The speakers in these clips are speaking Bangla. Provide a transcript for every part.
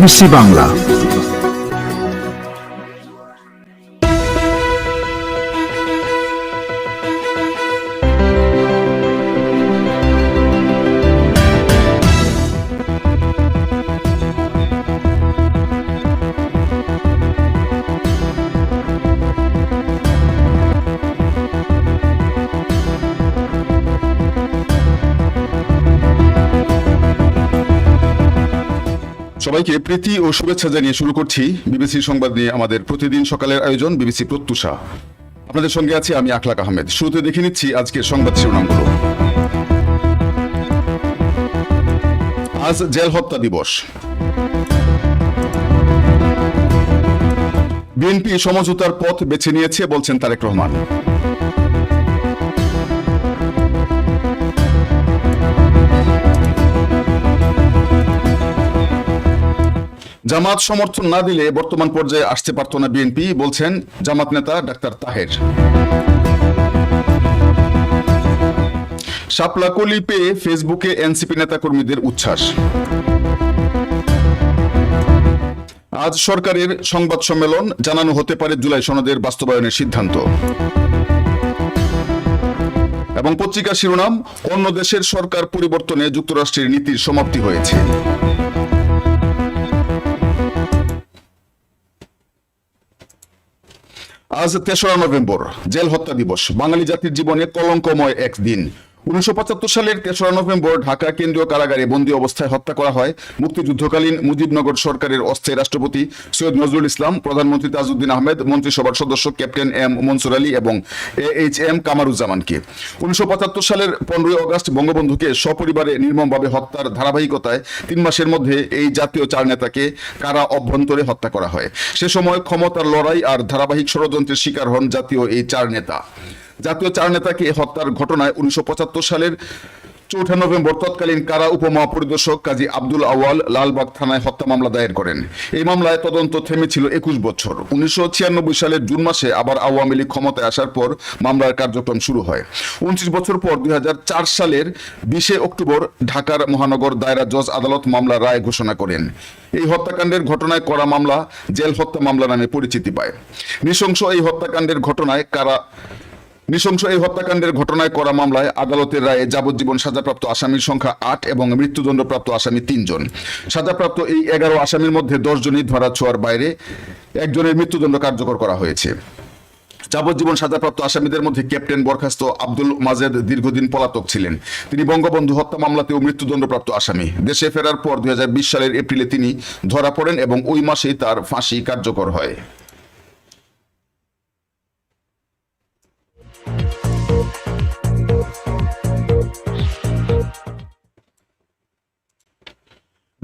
বিবিসি বাংলা। সবাইকে প্রীতি ও শুভেচ্ছা জানিয়ে শুরু করছি বিবিসি সংবাদ নিয়ে আমাদের প্রতিদিন সকালের আয়োজন বিবিসি প্রত্যুষা। আপনাদের সঙ্গে আছি আমি আখলাক আহমেদ। শুরুতে দেখে নিচ্ছি আজকের সংবাদ শিরোনামগুলো। আজ জেল হত্যা দিবস। বিএনপি সমঝোতার পথ বেছে নিয়েছে, বলছেন তারেক রহমান। জামাত সমর্থন না দিলে বর্তমান পর্যায়ে আসতে পারত না বিএনপি, বলছেন জামাত নেতা ডাক্তার তাহের। শাপলা কলি পেয়ে ফেসবুকে এনসিপি নেতাকর্মীদের উচ্ছ্বাস। আজ সরকারের সংবাদ সম্মেলন, জানানো হতে পারে জুলাই সনদের বাস্তবায়নের সিদ্ধান্ত। এবং পত্রিকা শিরোনাম, অন্য দেশের সরকার পরিবর্তনে যুক্তরাষ্ট্রের নীতির সমাপ্তি হয়েছে। আজ তেসরা নভেম্বর জেল হত্যা দিবস। বাঙালি জাতির জীবনে কলঙ্কময় এক দিন উনিশশো পঁচাত্তর সালের তেসরা নভেম্বর ঢাকা কেন্দ্রীয় কারাগারে বন্দী অবস্থায় হত্যা করা হয়। মুক্তিযুদ্ধকালীন মুজিবনগর সরকারের অস্থায়ী রাষ্ট্রপতি সৈয়দ নজরুল ইসলাম, প্রধানমন্ত্রী তাজউদ্দিন আহমেদ, মন্ত্রিসভার সদস্য ক্যাপ্টেন এম মনসুর আলী এবং এ এইচ এম কামারুজ্জামানকে। উনিশশো পঁচাত্তর সালের পনেরোই অগস্ট বঙ্গবন্ধুকে সপরিবারে নির্মমভাবে হত্যার ধারাবাহিকতায় তিন মাসের মধ্যে এই জাতীয় চার নেতাকে কারা অভ্যন্তরে হত্যা করা হয়। সে সময় ক্ষমতার লড়াই আর ধারাবাহিক ষড়যন্ত্রের শিকার হন জাতীয় এই চার নেতা। জাতীয় চার নেতাকে হত্যার ঘটনায় উনিশশো পঁচাত্তর সালের চৌঠা নভেম্বর তৎকালীন কারা উপমহাপরিদর্শক কাজী আব্দুল আওয়াল লালবাগ থানায় হত্যা মামলা দায়ের করেন। এই মামলায় তদন্ত থেমেছিল একুশ বছর। উনিশশো ছিয়ানব্বই সালের জুন মাসে আবার আওয়ামী লীগ ক্ষমতায় আসার পর মামলার কার্যক্রম শুরু হয়। উনত্রিশ বছর পর দুই হাজার চার সালের বিশে অক্টোবর ঢাকার মহানগর দায়রা জজ আদালত মামলার রায় ঘোষণা করেন। এই হত্যাকাণ্ডের ঘটনায় করা মামলা জেল হত্যা মামলা নামে পরিচিতি পায়। নৃশংস এই হত্যাকাণ্ডের ঘটনায় কারা নৃশংস এই হত্যাকাণ্ডের ঘটনায় করা মামলায় আদালতের রায়ে যাবজ্জীবন সাজাপ্রাপ্ত আসামির সংখ্যা আট এবং মৃত্যুদণ্ডপ্রাপ্ত আসামি তিনজন। সাজাপ্রাপ্ত এই এগারো আসামির মধ্যে দশ জনই ধরা ছোঁয়ার বাইরে একজনের মৃত্যুদণ্ড কার্যকর করা হয়েছে। যাবজ্জীবন সাজাপ্রাপ্ত আসামিদের মধ্যে ক্যাপ্টেন বরখাস্ত আব্দুল মাজেদ দীর্ঘদিন পলাতক ছিলেন। তিনি বঙ্গবন্ধু হত্যা মামলাতেও মৃত্যুদণ্ডপ্রাপ্ত আসামি। দেশে ফেরার পর দুই হাজার বিশ সালের এপ্রিলে তিনি ধরা পড়েন এবং ওই মাসেই তার ফাঁসি কার্যকর হয়।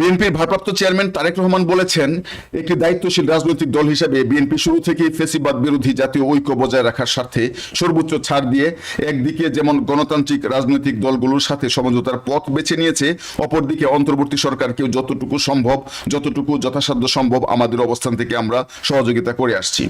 বিএনপির ভারপ্রাপ্ত চেয়ারম্যান তারেক রহমান বলেছেন, একটি দায়িত্বশীল রাজনৈতিক দল হিসেবে বিএনপি শুরু থেকেই ফেসিবাদ বিরোধী জাতীয় ঐক্য বজায় রাখার স্বার্থে সর্বোচ্চ ছাড় দিয়ে একদিকে যেমন গণতান্ত্রিক রাজনৈতিক দলগুলোর সাথে সমঝোতার পথ বেছে নিয়েছে, অপরদিকে অন্তর্বর্তী সরকারকেও যতটুকু সম্ভব, যতটুকু যথাসাধ্য সম্ভব আমাদের অবস্থান থেকে আমরা সহযোগিতা করে আসছি।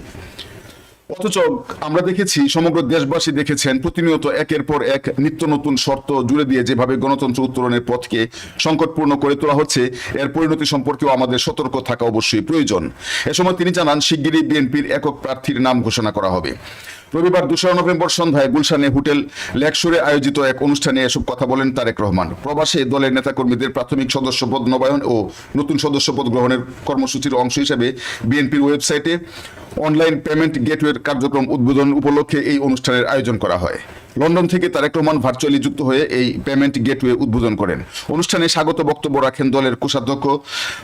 অথচ আমরা দেখেছি, সমগ্র দেশবাসী দেখেছেন, প্রতিনিয়ত একের পর এক নিত্য নতুন শর্ত জুড়ে দিয়ে যেভাবে গণতন্ত্র উত্তরণের পথকে সংকটপূর্ণ করে তোলা হচ্ছে, এর পরিণতি সম্পর্কেও আমাদের সতর্ক থাকা অবশ্যই প্রয়োজন। এ সময় তিনি জানান, শিগগিরই বিএনপির একক প্রার্থীর নাম ঘোষণা করা হবে। রবিবার দোসরা নভেম্বর সন্ধ্যায় গুলশানে হোটেল লেকশোরে আয়োজিত এক অনুষ্ঠানে এসব কথা বলেন তারেক রহমান। প্রবাসে দলের নেতাকর্মীদের প্রাথমিক সদস্যপদ নবায়ন ও নতুন সদস্যপদ গ্রহণের কর্মসূচির অংশ হিসেবে বিএনপির ওয়েবসাইটে অনলাইন পেমেন্ট গেটওয়ের কার্যক্রম উদ্বোধন উপলক্ষে এই অনুষ্ঠানের আয়োজন করা হয়। লন্ডন থেকে তারেক রহমান ভার্চুয়ালি যুক্ত হয়ে এই পেমেন্ট গেটওয়ে উদ্বোধন করেন। অনুষ্ঠানে স্বাগত বক্তব্য রাখেন দলের কোষাধ্যক্ষ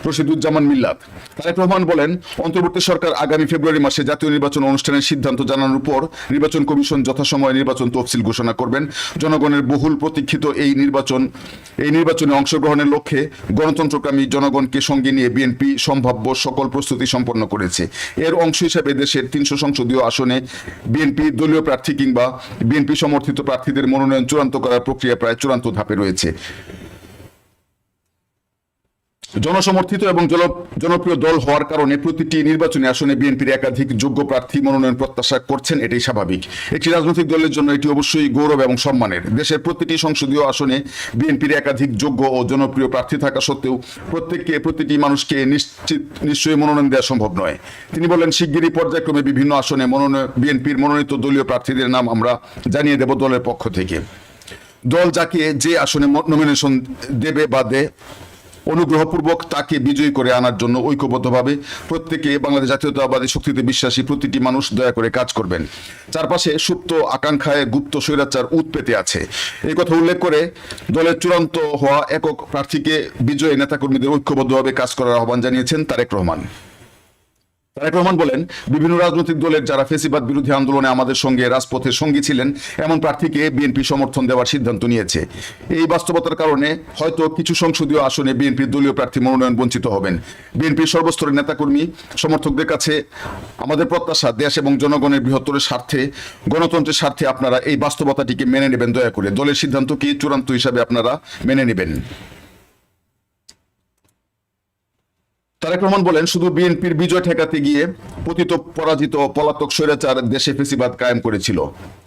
রশিদুজ্জামান মিল্লাত। তারেক রহমান বলেন, অন্তর্বর্তী সরকার আগামী ফেব্রুয়ারি মাসে জাতীয় নির্বাচন অনুষ্ঠানের সিদ্ধান্ত জানানোর পর নির্বাচন কমিশন যথাসময়ে নির্বাচন তফসিল ঘোষণা করবেন। জনগণের বহুল প্রতীক্ষিত এই নির্বাচন, এই নির্বাচনে অংশগ্রহণের লক্ষ্যে গণতন্ত্রকামী জনগণকে সঙ্গে নিয়ে বিএনপি সম্ভাব্য সকল প্রস্তুতি সম্পন্ন করেছে। এর অংশ হিসেবে দেশের তিনশো সংসদীয় আসনে বিএনপি দলীয় প্রার্থী কিংবা বিএনপি সমর্থিত প্রার্থীদের মনোনয়ন চূড়ান্ত করার প্রক্রিয়া প্রায় চূড়ান্ত ধাপে রয়েছে। জনসমর্থিত এবং জনপ্রিয় দল হওয়ার কারণে প্রতিটি নির্বাচনী আসনে বিএনপির একাধিক যোগ্য প্রার্থী মনোনয়ন প্রত্যাশা করছেন, এটাই স্বাভাবিক। একটি রাজনৈতিক দলের জন্য এটি অবশ্যই গৌরব এবং সম্মানের। দেশের প্রতিটি সংসদীয় আসনে বিএনপির একাধিক যোগ্য ও জনপ্রিয় প্রার্থী থাকা সত্ত্বেও প্রত্যেককে, প্রতিটি মানুষকে নিশ্চিত, নিশ্চয়ই মনোনয়ন দেওয়া সম্ভব নয়। তিনি বলেন, শিগগিরই পর্যায়ক্রমে বিভিন্ন আসনে মনোনয়ন বিএনপির মনোনীত দলীয় প্রার্থীদের নাম আমরা জানিয়ে দেব দলের পক্ষ থেকে। দল যাকে যে আসনে নমিনেশন দেবে বা দেয় অনুগ্রহপূর্বক তাকে বিজয়ী করে আনার জন্য ঐক্যবদ্ধভাবে প্রত্যেকে বাংলাদেশ জাতীয়তাবাদী শক্তিতে বিশ্বাসী প্রতিটি মানুষ দয়া করে কাজ করবেন। চারপাশে সুপ্ত আকাঙ্ক্ষায় গুপ্ত স্বৈরাচার উৎপেতে আছে। এই কথা উল্লেখ করে দলের চূড়ান্ত হওয়া একক প্রার্থীকে বিজয়ী নেতাকর্মীদের ঐক্যবদ্ধভাবে কাজ করার আহ্বান জানিয়েছেন তারেক রহমান। তারেক রহমান বলেন, বিভিন্ন রাজনৈতিক দলের যারা ফেসিবাদ বিরোধী আন্দোলনে আমাদের সঙ্গে রাজপথে সঙ্গী ছিলেন, এমন প্রার্থীকে বিএনপি সমর্থন দেওয়ার সিদ্ধান্ত নিয়েছে। এই বাস্তবতার কারণে হয়তো কিছু সংসদীয় আসনে বিএনপির দলীয় প্রার্থী মনোনয়ন বঞ্চিত হবেন। বিএনপির সর্বস্তরের নেতাকর্মী, সমর্থকদের কাছে আমাদের প্রত্যাশা দেশ এবং জনগণের বৃহত্তরের স্বার্থে, গণতন্ত্রের স্বার্থে আপনারা এই বাস্তবতাটিকে মেনে নেবেন, দয়া করে। দলের সিদ্ধান্তকে চূড়ান্ত হিসাবে আপনারা মেনে নেবেন? তারেক রহমান বলেন, শুধু বিএনপির বিজয় ঠেকাতে গিয়ে পতিত, পরাজিত, পলাতক স্বৈরাচার দেশে ফেসিবাদ কায়েম করেছিল।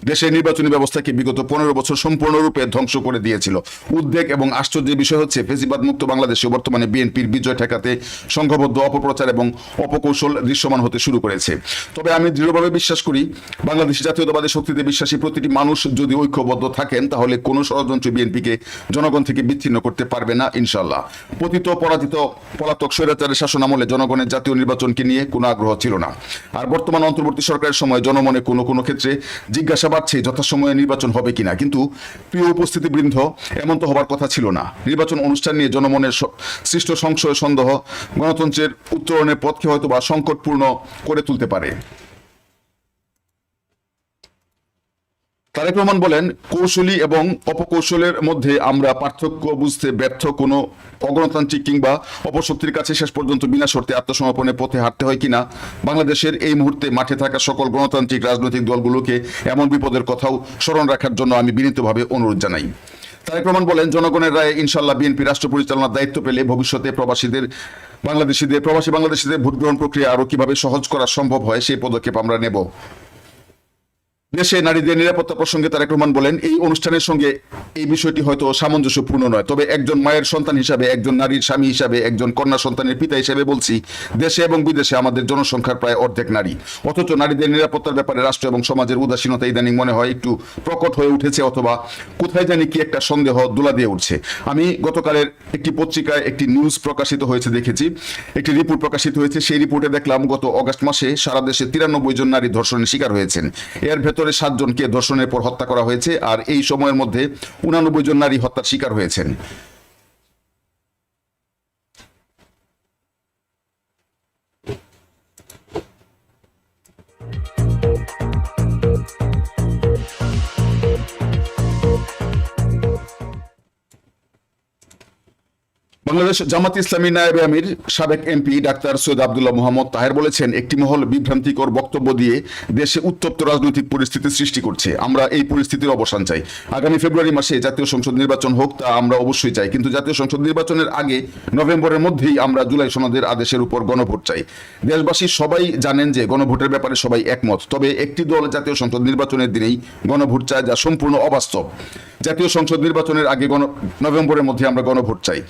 দেশের নির্বাচনী ব্যবস্থাকে বিগত পনেরো বছর সম্পূর্ণরূপে ধ্বংস করে দিয়েছিল। উদ্বেগ এবং আশ্চর্যের বিষয় হচ্ছে, ফেসিবাদ মুক্ত বাংলাদেশে বর্তমানে বিএনপির বিজয় ঠেকাতে সংঘবদ্ধ, অপপ্রচার এবং অপকৌশল দৃশ্যমান হতে শুরু করেছে। তবে আমি দৃঢ়ভাবে বিশ্বাস করি, বাংলাদেশ জাতীয়তাবাদী শক্তিতে বিশ্বাসী প্রতিটি মানুষ যদি ঐক্যবদ্ধ থাকেন, তাহলে কোনো ষড়যন্ত্র বিএনপিকে জনগণ থেকে বিচ্ছিন্ন করতে পারবে না ইনশাল্লাহ পতিত, পরাজিত, পলাতক স্বৈরাচারের শাসন আমলে জনগণের জাতীয় নির্বাচনকে নিয়ে কোনো আগ্রহ ছিল না। আর বর্তমান অন্তর্বর্তী সরকারের সময় জনমনে কোনো কোনো ক্ষেত্রে জিজ্ঞাসা বাড়ছে যথাসময়ে নির্বাচন হবে কিনা। কিন্তু প্রিয় উপস্থিতি বৃন্দ এমন তো হবার কথা ছিল না। নির্বাচন অনুষ্ঠান নিয়ে জনমনের সৃষ্ট সংশয়, সন্দেহ গণতন্ত্রের উত্তরণের পথকে হয়তো বা সংকটপূর্ণ করে তুলতে পারে। তারেক রহমান বলেন, কৌশলী এবং অপকৌশলের মধ্যে আমরা পার্থক্য বুঝতে ব্যর্থ। কোনো অগণতান্ত্রিক কিংবা অপশক্তির কাছে শেষ পর্যন্ত বিনা শর্তে আত্মসমর্পণের পথে হাঁটতে হয় কিনা, বাংলাদেশের এই মুহূর্তে মাঠে থাকা সকল গণতান্ত্রিক রাজনৈতিক দলগুলোকে এমন বিপদের কথাও স্মরণ রাখার জন্য আমি বিনীতভাবে অনুরোধ জানাই। তারেক রহমান বলেন, জনগণের রায়ে ইনশাল্লাহ বিএনপি রাষ্ট্র পরিচালনার দায়িত্ব পেলে ভবিষ্যতে প্রবাসীদের, বাংলাদেশিদের, প্রবাসী বাংলাদেশিদের ভোট গ্রহণ প্রক্রিয়া আরও কীভাবে সহজ করা সম্ভব হয়, সেই পদক্ষেপ আমরা নেব। দেশে নারীদের নিরাপত্তা প্রসঙ্গে তারেক রহমান বলেন, এই অনুষ্ঠানের সঙ্গে এই বিষয়টি হয়তো সামঞ্জস্যপূর্ণ নয়। তবে একজন মায়ের সন্তান হিসাবে, একজন নারীর স্বামী হিসাবে, একজন কন্যা সন্তানের পিতা হিসেবে বলছি, দেশে এবং বিদেশে আমাদের জনসংখ্যার প্রায় অর্ধেক নারী। অথচ নারীদের নিরাপত্তার ব্যাপারে রাষ্ট্র এবং সমাজের উদাসীনতা ইদানিং মনে হয় একটু প্রকট হয়ে উঠেছে অথবা কোথায় জানি কি একটা সন্দেহ দোলা দিয়ে উঠছে। আমি গতকালের একটি পত্রিকায় একটি নিউজ প্রকাশিত হয়েছে দেখেছি। একটি রিপোর্ট প্রকাশিত হয়েছে। সেই রিপোর্টে দেখলাম গত অগস্ট মাসে সারা দেশে তিরানব্বই জন নারী ধর্ষণের শিকার হয়েছেন। এর ভেতরে সাতজনকে ধর্ষণের পর হত্যা করা হয়েছে, আর এই সময়ের মধ্যে উনানব্বই জন নারী হত্যার শিকার হয়েছেন। বাংলাদেশ জামাত ইসলামী নায়েবে আমির, সাবেক এমপি ডাক্তার সৈয়দ আবদুল্লাহ মোহাম্মদ তাহের বলেছেন, একটি মহল বিভ্রান্তিকর বক্তব্য দিয়ে দেশে উত্তপ্ত রাজনৈতিক পরিস্থিতি সৃষ্টি করছে। আমরা এই পরিস্থিতির অবসান চাই। আগামী ফেব্রুয়ারি মাসে জাতীয় সংসদ নির্বাচন হোক, তা আমরা অবশ্যই চাই। কিন্তু জাতীয় সংসদ নির্বাচনের আগে নভেম্বরের মধ্যেই আমরা জুলাই সনদের আদেশের উপর গণভোট চাই। দেশবাসী সবাই জানেন যে গণভোটের ব্যাপারে সবাই একমত, তবে একটি দল জাতীয় সংসদ নির্বাচনের দিনেই গণভোট চায় যা সম্পূর্ণ অবাস্তব। জাতীয় সংসদ নির্বাচনের আগে গণ নভেম্বরের মধ্যে আমরা গণভোট চাই।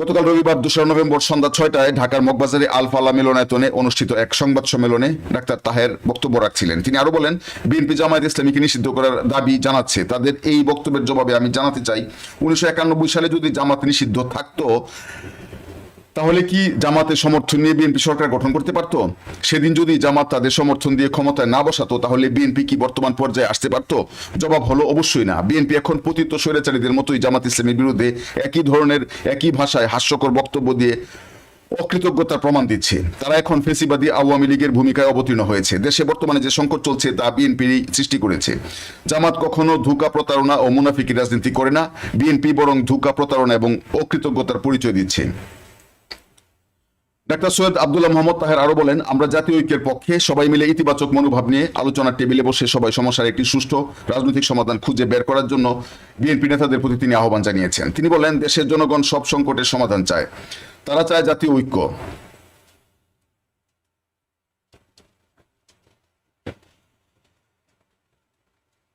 গতকাল রবিবার দোসরা নভেম্বর সন্ধ্যা ছয়টায় ঢাকার মগবাজারে আলফালা মিলনায়তনে অনুষ্ঠিত এক সংবাদ সম্মেলনে ডাক্তার তাহের বক্তব্য রাখছিলেন। তিনি আরও বলেন, বিএনপি জামায়াত ইসলামীকে নিষিদ্ধ করার দাবি জানাচ্ছে। তাদের এই বক্তব্যের জবাবে আমি জানাতে চাই, উনিশশো একানব্বই সালে যদি জামাত নিষিদ্ধ থাকতো তাহলে কি জামাতের সমর্থন নিয়ে বিএনপি সরকার গঠন করতে পারত? সেদিন যদি জামাত তাদের সমর্থন দিয়ে ক্ষমতায় না বসাতো, তাহলে বিএনপি কি বর্তমান পর্যায়ে আসতে পারত? জবাব হলো অবশ্যই না। বিএনপি এখন পতিত স্বৈরাচারীদের মতোই জামাত ইসলামের বিরুদ্ধে একই ধরনের, একই ভাষায় হাস্যকর বক্তব্য দিয়ে অকৃতজ্ঞতার প্রমাণ দিচ্ছে। তারা এখন ফেসিবাদী আওয়ামী লীগের ভূমিকায় অবতীর্ণ হয়েছে। দেশে বর্তমানে যে সংকট চলছে, তা বিএনপির সৃষ্টি করেছে। জামাত কখনো ধোঁকা প্রতারণা ও মুনাফিকি রাজনীতি করে না। বিএনপি বরং ধোঁকা প্রতারণা এবং অকৃতজ্ঞতার পরিচয় দিচ্ছে। ডাক্তার সৈয়দ আবদুল্লাহ মোহাম্মদ তাহের আরও বলেন, আমরা জাতীয় ঐক্যের পক্ষে সবাই মিলে ইতিবাচক মনোভাব নিয়ে আলোচনার টেবিলে বসে সবাই সমস্যার একটি সুষ্ঠু রাজনৈতিক সমাধান খুঁজে বের করার জন্য বিএনপি নেতাদের প্রতি তিনি আহ্বান জানিয়েছেন। তিনি বলেন, দেশের জনগণ সব সংকটের সমাধান চায়। তারা চায় জাতীয় ঐক্য।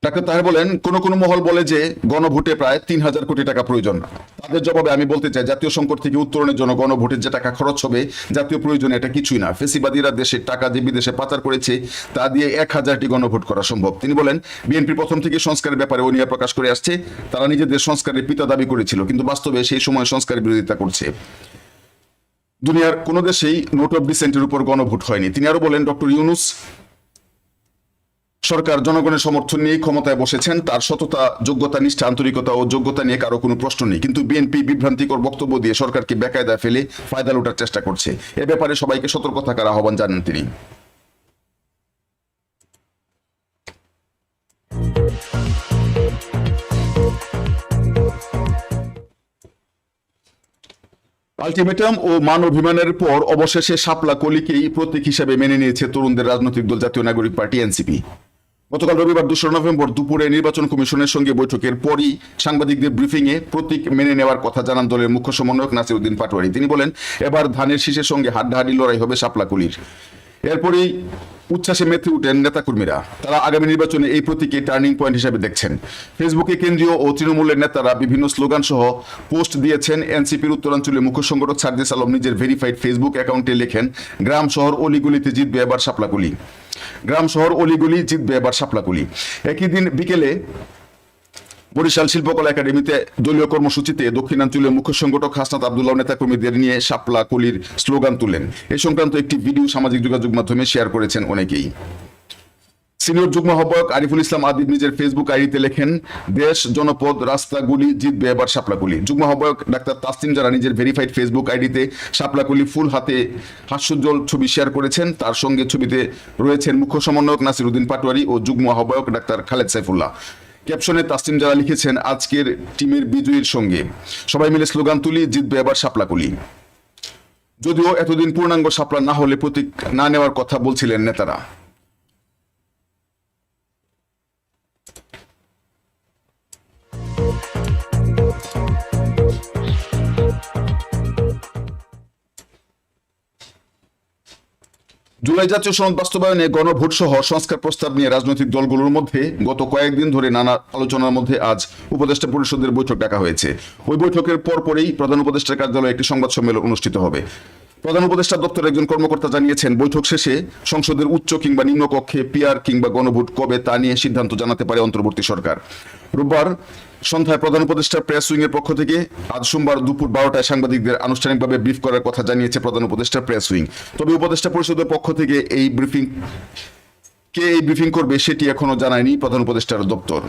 ডাক্তার তাহের বলেন, কোন কোন মহল বলে যে গণভোটে প্রায় তিন হাজার কোটি টাকা প্রয়োজন। তাদের জবাবে আমি বলতে চাই, জাতীয় সংকট থেকে উত্তরণের জন্য গণভোটের যে টাকা খরচ হবে, জাতীয় প্রয়োজনে এটা কিছুই না। ফেসিবাদীরা দেশের টাকা যে বিদেশে পাচার করেছে, তা দিয়ে এক হাজারটি গণভোট করা সম্ভব। তিনি বলেন, বিএনপি প্রথম থেকে সংস্কারের ব্যাপারে অনিয়া প্রকাশ করে আসছে, তারা নিজেদের সংস্কারের পিতা দাবি করেছিল, কিন্তু বাস্তবে সেই সময় সংস্কারের বিরোধিতা করছে। দুনিয়ার কোনো দেশেই নোট অফ ডিসেন্টের উপর গণভোট হয়নি। তিনি আরও বলেন, ডক্টর ইউনুস সরকার জনগণের সমর্থন নিয়ে ক্ষমতায় বসেছেন, তার সততা, যোগ্যতা, নিষ্ঠা, আন্তরিকতা ও যোগ্যতা নিয়ে কারও কোনো প্রশ্ন নেই। কিন্তু বিএনপি বিভ্রান্তিকর বক্তব্য দিয়ে সরকারকে বেকায়দায় ফেলে ফায়দা লুটার চেষ্টা করছে। এ ব্যাপারে সবাইকে সতর্ক থাকার আহ্বান জানান তিনি। আলটিমেটাম ও মান অভিমানের পর অবশেষে শাপলা কলিকেই প্রতীক হিসেবে মেনে নিয়েছে তরুণদের রাজনৈতিক দল জাতীয় নাগরিক পার্টি, এনসিপি। গতকাল রবিবার দোসরা নভেম্বর দুপুরে নির্বাচন কমিশনের সঙ্গে বৈঠকের পরই সাংবাদিকদের ব্রিফিংয়ে প্রতীক মেনে নেওয়ার কথা জানান দলের মুখ্য সমন্বয়ক নাসিরউদ্দিন পাটোয়ারি। তিনি বলেন, এবার ধানের শীষের সঙ্গে হাড্ডাহাড্ডি লড়াই হবে শাপলাকুলির এরপরেই উচ্ছ্বাসে মেতে উঠেন নেতাকর্মীরা। তারা আগামী নির্বাচনে এই প্রতীকে টার্নিং পয়েন্ট হিসেবে দেখছেন। ফেসবুকে কেন্দ্রীয় ও তৃণমূলের নেতারা বিভিন্ন স্লোগান সহ পোস্ট দিয়েছেন এনসিপির উত্তরাঞ্চলের মুখ্য সংগঠক সার্জিস আলম নিজের ভেরিফাইড ফেসবুক অ্যাকাউন্টে লেখেন, গ্রাম শহর অলিগুলিতে জিতবে এবার সাপলাগুলি গ্রাম শহর অলিগুলি জিতবে এবার সাপলাগুলি একই দিন বিকেলে বরিশাল শিল্পকলা একাডেমিতে দলীয় কর্মসূচিতে দক্ষিণাঞ্চলীয় মুখ্য সংগঠক হাসনাত আবদুল্লাহ নেতাকর্মীদের নিয়ে শাপলা কুলির স্লোগান তুলেন। এ সংক্রান্ত একটি ভিডিও সামাজিক যোগাযোগ মাধ্যমে শেয়ার করেছেন অনেকেই। সিনিয়র যুগ্ম আহ্বায়ক আরিফুল ইসলাম আদিব নিজের ফেসবুক আইডিতে লেখেন, দেশ, জনপদ রাস্তাগুলি জিতবে এবার শাপলাকুলি যুগ্ম আহ্বায়ক ডাক্তার তাসলিম যারা নিজের ভেরিফাইড ফেসবুক আইডিতে শাপলাকুলি ফুল হাতে হাস্যোজ্জ্বল ছবি শেয়ার করেছেন। তার সঙ্গে ছবিতে রয়েছেন মুখ্য সমন্বয়ক নাসিরউদ্দিন পাটোয়ারি ও যুগ্ম আহ্বায়ক ডাক্তার খালেদ সাইফুল্লাহ। ক্যাপশনে তাসিম যারা লিখেছেন, আজকের টিমের বিজয়ীর সঙ্গে। সবাই মিলে স্লোগান তুলি, জিতবে এবার শাপলাকুলি যদিও এতদিন পূর্ণাঙ্গ সাপলা না হলে প্রতীক না নেওয়ার কথা বলছিলেন নেতারা। জুলাই জাতীয় সনদ বাস্তবায়নে গণভোট সহ সংস্কার প্রস্তাব নিয়ে রাজনৈতিক দলগুলোর মধ্যে গত কয়েকদিন ধরে নানা আলোচনার মধ্যে আজ উপদেষ্টা পরিষদের বৈঠক ডাকা হয়েছে। ওই বৈঠকের পরপরই প্রধান উপদেষ্টার কার্যালয়ে একটি সংবাদ সম্মেলন অনুষ্ঠিত হবে। প্রধান উপদেষ্টা দপ্তরের একজন কর্মকর্তা জানিয়েছেন, বৈঠক শেষে সংসদের উচ্চ কিংবা নিম্ন কক্ষে পিআর কিংবা গণভোট কবে তা নিয়ে সিদ্ধান্ত জানাতে পারে অন্তর্বর্তী সরকার। রোববার সন্ধ্যায় প্রধান উপদেষ্টা প্রেস উইং এর পক্ষ থেকে আজ সোমবার দুপুর বারোটায় সাংবাদিকদের আনুষ্ঠানিকভাবে ব্রিফ করার কথা জানিয়েছে প্রধান উপদেষ্টা প্রেস উইং। তবে উপদেষ্টা পরিষদের পক্ষ থেকে এই ব্রিফিং, কে এই ব্রিফিং করবে সেটি এখনও জানায়নি প্রধান উপদেষ্টার দপ্তর।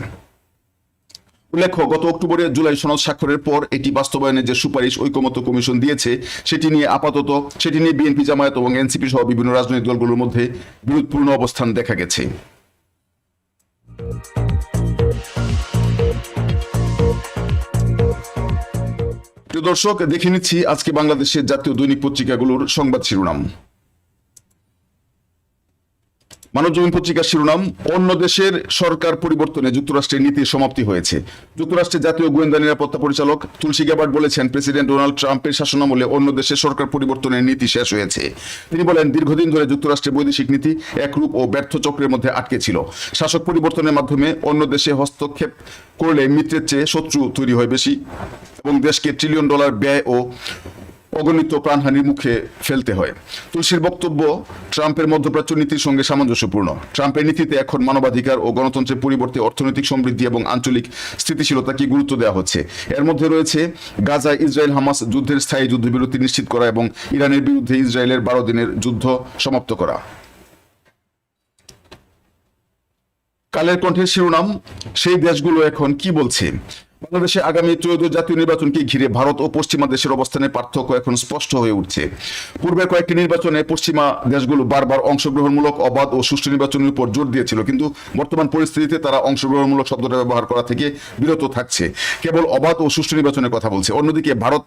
উল্লেখ্য, গত অক্টোবরে জুলাই সনদ স্বাক্ষরের পর এটি বাস্তবায়নের যে সুপারিশ ঐকমত্য কমিশন দিয়েছে, সেটি নিয়ে আপাতত, সেটি নিয়ে বিএনপি জামায়াত এবং এনসিপি সহ বিভিন্ন রাজনৈতিক দলগুলোর মধ্যে বিরোধপূর্ণ অবস্থান দেখা গেছে। দর্শক, দেখে নিচ্ছি আজকে বাংলাদেশের জাতীয় দৈনিক পত্রিকাগুলোর সংবাদ শিরোনাম। মানবজমিন পত্রিকার শিরোনাম, অন্য দেশের সরকার পরিবর্তনে যুক্তরাষ্ট্রের নীতির সমাপ্তি হয়েছে। যুক্তরাষ্ট্রের জাতীয় গোয়েন্দা নিরাপত্তা পরিচালক তুলসী গ্যাবার্ট বলেছেন, প্রেসিডেন্ট ডোনাল্ড ট্রাম্পের শাসনামলে অন্য দেশের সরকার পরিবর্তনের নীতি শেষ হয়েছে। তিনি বলেন, দীর্ঘদিন ধরে যুক্তরাষ্ট্রের বৈদেশিক নীতি একরূপ ও ব্যর্থ চক্রের মধ্যে আটকে ছিল। শাসক পরিবর্তনের মাধ্যমে অন্য দেশে হস্তক্ষেপ করলে মিত্রের চেয়ে শত্রু তৈরি হয় বেশি এবং দেশকে ট্রিলিয়ন ডলার ব্যয় ও অগণিত প্রাণহানির মুখে ফেলতে হয়। তুলসীর বক্তব্য, ট্রাম্পের মধ্যপ্রাচ্য নীতির সঙ্গে সামঞ্জস্যপূর্ণ। ট্রাম্পের নীতিতে এখন মানবাধিকার ও গণতন্ত্রের পরিবর্তে অর্থনৈতিক সমৃদ্ধি এবং আঞ্চলিক স্থিতিশীলতাকে গুরুত্ব দেওয়া হচ্ছে। এর মধ্যে রয়েছে গাজা ইসরায়েল হামাস যুদ্ধের স্থায়ী যুদ্ধবিরতি নিশ্চিত করা এবং ইরানের বিরুদ্ধে ইসরায়েলের বারো দিনের যুদ্ধ সমাপ্ত করা। কালের কণ্ঠের শিরোনাম, সেই দেশগুলো এখন কি বলছে? বাংলাদেশে আগামী ত্রয়োদশ জাতীয় নির্বাচনকে ঘিরে ভারত ও পশ্চিমা দেশের অবস্থানের পার্থক্য এখন স্পষ্ট হয়ে উঠছে। পূর্বের কয়েকটি নির্বাচনে পশ্চিমা দেশগুলো বারবার অংশগ্রহণমূলক, অবাধ ও সুষ্ঠু নির্বাচনের উপর জোর দিয়েছিল, কিন্তু বর্তমান পরিস্থিতিতে তারা অংশগ্রহণমূলক শব্দটা ব্যবহার করা থেকে বিরত থাকছে। কেবল অবাধ ও সুষ্ঠু নির্বাচনের কথা বলছে। অন্যদিকে ভারত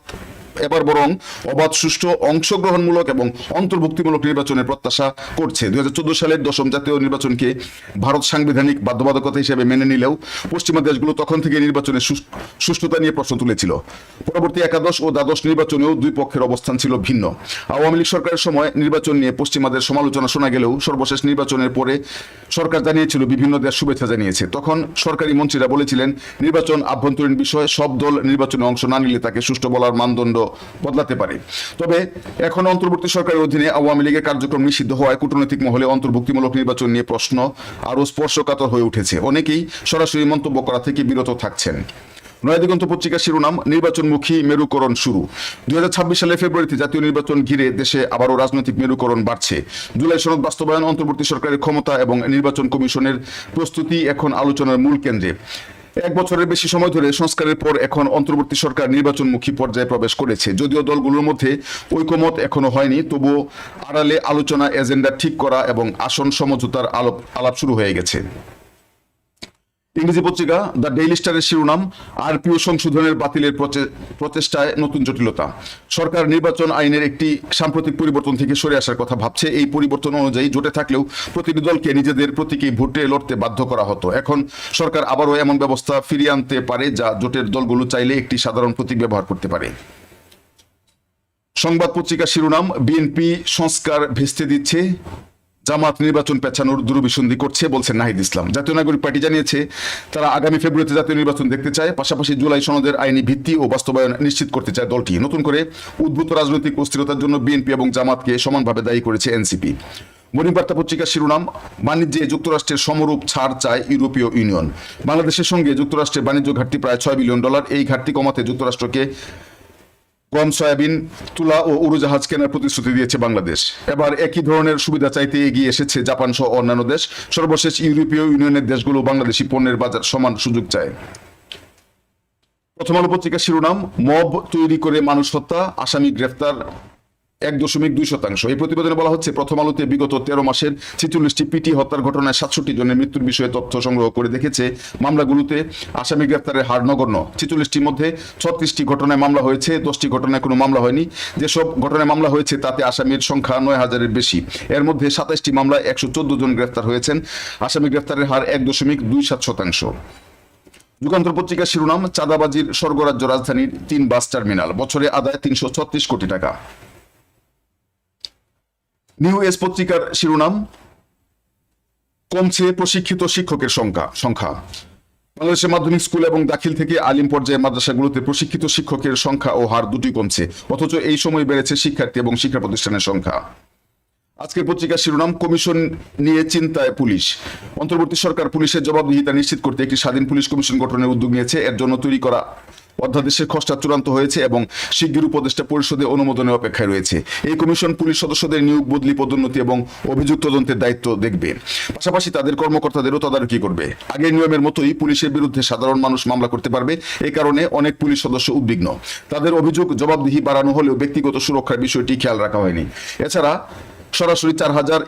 এবার বরং অবাধ, সুষ্ঠু, অংশগ্রহণমূলক এবং অন্তর্ভুক্তিমূলক নির্বাচনের প্রত্যাশা করছে। দুই হাজার চোদ্দ সালের দশম জাতীয় নির্বাচনকে ভারত সাংবিধানিক বাধ্যবাধকতা হিসেবে মেনে নিলেও পশ্চিমা দেশগুলো তখন থেকে নির্বাচনের সুস- সুষ্ঠুতা নিয়ে প্রশ্ন তুলেছিল। পরবর্তী একাদশ ও দ্বাদশ নির্বাচনেও দুই পক্ষের অবস্থান ছিল ভিন্ন। আওয়ামী লীগ সরকারের সময় নির্বাচন নিয়ে পশ্চিমাদের সমালোচনা শোনা গেলেও সর্বশেষ নির্বাচনের পরে সরকার জানিয়েছিল, বিভিন্ন দেশ শুভেচ্ছা জানিয়েছে। তখন সরকারি মন্ত্রীরা বলেছিলেন, নির্বাচন আভ্যন্তরীণ বিষয় সব দল নির্বাচনে অংশ না নিলে তাকে সুষ্ঠু বলার মানদণ্ড বদলাতে পারে। তবে এখন অন্তর্বর্তী সরকারের অধীনে আওয়ামী লীগের কার্যক্রম নিষিদ্ধ হওয়ায় কূটনৈতিক মহলে অন্তর্ভুক্তিমূলক নির্বাচন নিয়ে প্রশ্ন আরও স্পর্শকাতর হয়ে উঠেছে। অনেকেই সরাসরি মন্তব্য করা থেকে বিরত থাকছেন। নয়াদিগন্ত পত্রিকার শিরোনাম, নির্বাচনমুখী মেরুকরণ শুরু। দুই সালের ফেব্রুয়ারিতে জাতীয় নির্বাচন ঘিরে দেশে আবারও রাজনৈতিক মেরুকরণ বাড়ছে। জুলাই সনদ বাস্তবায়ন, অন্তর্বর্তী সরকারের ক্ষমতা এবং নির্বাচন কমিশনের প্রস্তুতি এখন আলোচনার মূল কেন্দ্রে। এক বছরের বেশি সময় ধরে সংস্কারের পর এখন অন্তর্বর্তী সরকার নির্বাচনমুখী পর্যায়ে প্রবেশ করেছে। যদিও দলগুলোর মধ্যে ঐকমত এখনও হয়নি, তবুও আড়ালে আলোচনা, এজেন্ডা ঠিক করা এবং আসন সমঝোতার আলাপ আলাপ শুরু হয়ে গেছে। ইংরেজি পত্রিকা দ্য ডেইলি স্টারের শিরোনাম, আরপিও সংশোধনের বাতিলের প্রচেষ্টায় নতুন জটিলতা। সরকার নির্বাচন আইনের একটি সাম্প্রতিক পরিবর্তন থেকে সরে আসার কথা ভাবছে। এই পরিবর্তন অনুযায়ী জোটে থাকলেও প্রতিটি দলকে নিজেদের প্রতীকে ভোটে লড়তে বাধ্য করা হতো। এখন সরকার আবারও এমন ব্যবস্থা ফিরিয়ে আনতে পারে যা জোটের দলগুলো চাইলে একটি সাধারণ প্রতীক ব্যবহার করতে পারে। সংবাদ পত্রিকা শিরোনাম, বিএনপি সংস্কার ভেস্তে দিচ্ছে। জামাত নির্বাচন পেছানোর দুরভিসন্ধি করছে বলছেন নাহিদ ইসলাম। জাতীয় নাগরিক পার্টি জানিয়েছে, তারা আগামী ফেব্রুয়ারিতে জাতীয় নির্বাচন দেখতে চায়, পাশাপাশি জুলাই সনদের আইনি ভিত্তি ও বাস্তবায়ন নিশ্চিত করতে চায় দলটি। নতুন করে উদ্ভূত রাজনৈতিক অস্থিরতার জন্য বিএনপি এবং জামাতকে সমানভাবে দায়ী করেছে এনসিপি। মর্নিং বার্তা পত্রিকার শিরোনাম, বাণিজ্যে যুক্তরাষ্ট্রের সমরূপ ছাড় চায় ইউরোপীয় ইউনিয়ন। বাংলাদেশের সঙ্গে যুক্তরাষ্ট্রের বাণিজ্য ঘাটতি প্রায় ছয় বিলিয়ন ডলার, এই ঘাটতি কমাতে যুক্তরাষ্ট্রকে গম, সয়াবিন, তুলা ও উড়োজাহাজ কেনার প্রতিশ্রুতি দিয়েছে বাংলাদেশ। এবার একই ধরনের সুবিধা চাইতে এগিয়ে এসেছে জাপান সহ অন্যান্য দেশ। সর্বশেষ ইউরোপীয় ইউনিয়নের দেশগুলো বাংলাদেশি পণ্যের বাজার সমান সুযোগ চায়। প্রথম আলো পত্রিকার শিরোনাম, মব তৈরি করে মানুষ হত্যা, আসামি গ্রেফতার এক দশমিক দুই শতাংশ। এই প্রতিবেদনে বলা হচ্ছে, প্রথম আলোতে বিগত তেরো মাসের ছেচল্লিশটি পিটি হত্যার ঘটনায় সাতষট্টি জনের মৃত্যুর বিষয়ে তথ্য সংগ্রহ করে দেখেছে মামলাগুলোতে আসামি গ্রেফতারের হার নগণ্য। ছেচল্লিশটির মধ্যে ছত্রিশটি ঘটনায় মামলা হয়েছে, দশটি ঘটনায় কোনো মামলা হয়নি। যেসব ঘটনায় মামলা হয়েছে, তাতে আসামির সংখ্যা নয় হাজারের বেশি। এর মধ্যে সাতাশটি মামলায় একশো চোদ্দ জন গ্রেফতার হয়েছেন। আসামি গ্রেফতারের হার এক দশমিক দুই সাত শতাংশ। যুগান্তর পত্রিকার শিরোনাম, চাঁদাবাজির স্বর্গরাজ্য রাজধানীর তিন বাস টার্মিনাল। বছরে আদায় তিনশো ছত্রিশ কোটি টাকা। নিউ এস পত্রিকার শিরোনাম, কমছে প্রশিক্ষিত শিক্ষকের সংখ্যা সংখ্যা। বাংলাদেশের মাধ্যমিক স্কুল এবং দাখিল থেকে আলিম পর্যায়ে মাদ্রাসাগুলোতে প্রশিক্ষিত শিক্ষকের সংখ্যা ও হার দুটি কমছে, অথচ এই সময় বেড়েছে শিক্ষার্থী এবং শিক্ষা প্রতিষ্ঠানের সংখ্যা। আজকের পত্রিকার শিরোনাম, কমিশন নিয়ে চিন্তায় পুলিশ। অন্তর্বর্তী সরকার পুলিশের জবাবদিহিতা নিশ্চিত করতে একটি স্বাধীন পুলিশ কমিশন গঠনের উদ্যোগ নিয়েছে, এর জন্য তৈরি করা অধ্যাদেশের খসড়া চূড়ান্ত হয়েছে এবং শিগগির উপদেষ্টা পরিষদে অনুমোদনের অপেক্ষায় রয়েছে। এই কমিশন পুলিশ সদস্যদের নিয়োগ, বদলি, পদোন্নতি এবং অভিযোগ তদন্তের দায়িত্ব দেখবে। পাশাপাশি তাদের কর্মকর্তাদেরও তদারকি করবে। আগের নিয়মের মতোই পুলিশের বিরুদ্ধে সাধারণ মানুষ মামলা করতে পারবে। এই কারণে অনেক পুলিশ সদস্য উদ্বিগ্ন। তাদের অভিযোগ জবাবদিহি বাড়ানো হলেও ব্যক্তিগত সুরক্ষার বিষয়টি খেয়াল রাখা হয়নি। এছাড়া সরাসরি চার হাজার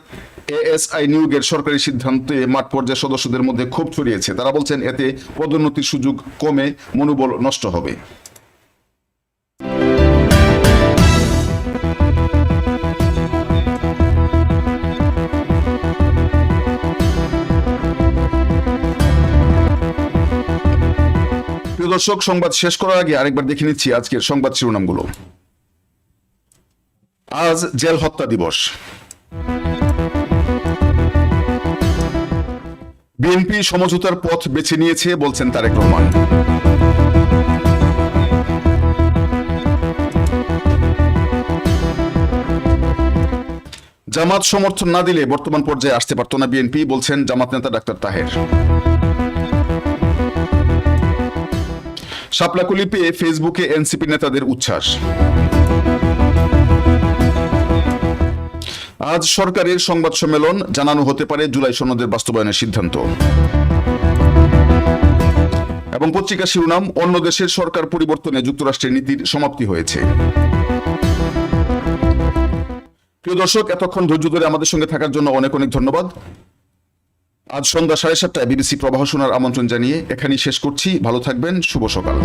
এএসআই নিয়োগের সরকারি সিদ্ধান্তে মাঠ পর্যায়ের সদস্যদের মধ্যে ক্ষোভ ছড়িয়েছে। তারা বলছেন, এতে পদোন্নতির সুযোগ কমে, মনোবল নষ্ট হবে। দর্শক, সংবাদ শেষ করার আগে আরেকবার দেখে নিচ্ছি আজকের সংবাদ শিরোনামগুলো। আজ জেল হত্যা দিবস। বিএনপি সমঝোতার পথ বেছে নিয়েছে বলছেন তারেক রহমান। জামাত সমর্থন না দিলে বর্তমান পর্যায়ে আসতে পারত না বিএনপি, বলছেন জামাত নেতা ডাক্তার তাহের। শাপলাকুলি পেয়ে ফেসবুকে এনসিপি নেতাদের উচ্ছ্বাস। আজ সরকারের সংবাদ সম্মেলন জানানো হতে পারে জুলাই সনদের বাস্তবায়নের সিদ্ধান্ত। এবং পত্রিকা শিরোনাম, অন্য দেশের সরকার পরিবর্তনে যুক্তরাষ্ট্রের নীতির সমাপ্তি হয়েছে। প্রিয় দর্শক, এতক্ষণ ধৈর্য ধরে আমাদের সঙ্গে থাকার জন্য অনেক অনেক ধন্যবাদ। আজ সন্ধ্যা সাড়ে সাতটায় বিবিসি প্রবাহ শোনার আমন্ত্রণ জানিয়ে এখানেই শেষ করছি। ভালো থাকবেন, শুভ সকাল।